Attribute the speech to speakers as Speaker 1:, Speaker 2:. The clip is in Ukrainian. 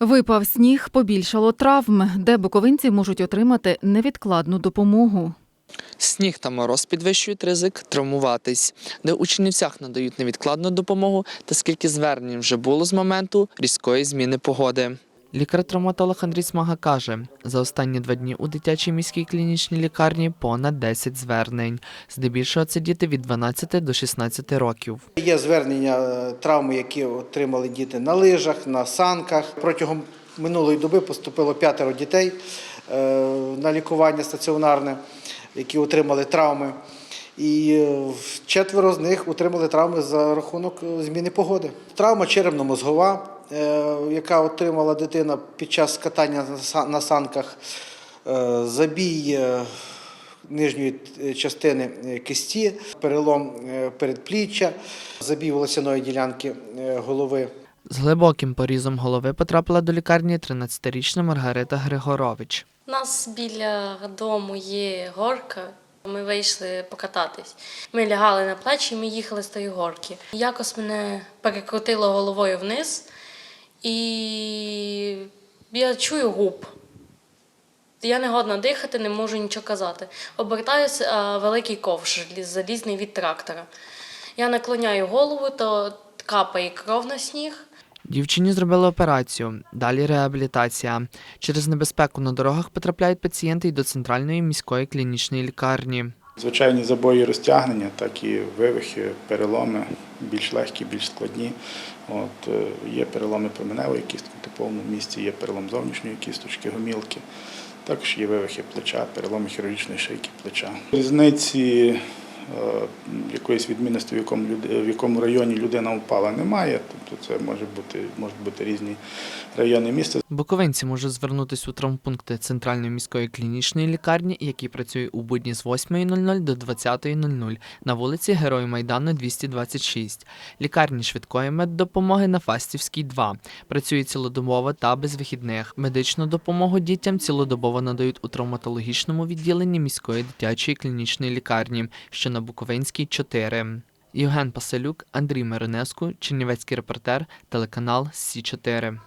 Speaker 1: Випав сніг, побільшало травм, де буковинці можуть отримати невідкладну допомогу.
Speaker 2: Сніг та мороз підвищують ризик травмуватись, де у Чернівцях надають невідкладну допомогу, та скільки звернень вже було з моменту різкої зміни погоди. Лікар-травматолог Андрій Смага каже, за останні два дні у дитячій міській клінічній лікарні понад 10 звернень. Здебільшого це діти від 12 до 16 років.
Speaker 3: Є звернення е, травми, які отримали діти на лижах, на санках. Протягом минулої доби поступило п'ятеро дітей е, на лікування стаціонарне, які отримали травми. І е, четверо з них отримали травми за рахунок зміни погоди. Травма черепно-мозгова, яка отримала дитина під час катання на санках, е, забій е, нижньої е, частини е, кисті, перелом е, передпліччя, забій волосяної ділянки е, голови.
Speaker 2: З глибоким порізом голови потрапила до лікарні 13-річна Маргарита Григорович.
Speaker 4: У нас біля дому є горка. Ми вийшли покататись. Ми лягали на плечі, ми їхали з тої горки. Якось мене перекрутило головою вниз, і я чую губ. Я не годна дихати, не можу нічого казати. Обертаюся, а великий ковш залізний від трактора. Я наклоняю голову, то капає кров на сніг.
Speaker 2: Дівчині зробили операцію, далі реабілітація. Через небезпеку на дорогах потрапляють пацієнти й до центральної міської клінічної лікарні.
Speaker 5: Звичайні забої розтягнення, так і вивихи, переломи, більш легкі, більш складні. От, е, є переломи променевої кістки в типовому місці, є перелом зовнішньої кісточки, гомілки. Також є вивихи плеча, переломи хірургічної шийки плеча. Різниці якоїсь відмінності, в якому, в якому районі людина впала, немає. Тобто це може бути, можуть бути різні райони міста.
Speaker 2: Буковинці можуть звернутися у травмпункти центральної міської клінічної лікарні, які працюють у будні з 8.00 до 20.00 на вулиці Герою Майдану 226. Лікарні швидкої меддопомоги на Фастівській 2. Працюють цілодобово та без вихідних. Медичну допомогу дітям цілодобово надають у травматологічному відділенні міської дитячої клінічної лікарні, що на Буковинській 4. Євген Паселюк, Андрій Миронеску, Чернівецький репортер, телеканал Сі 4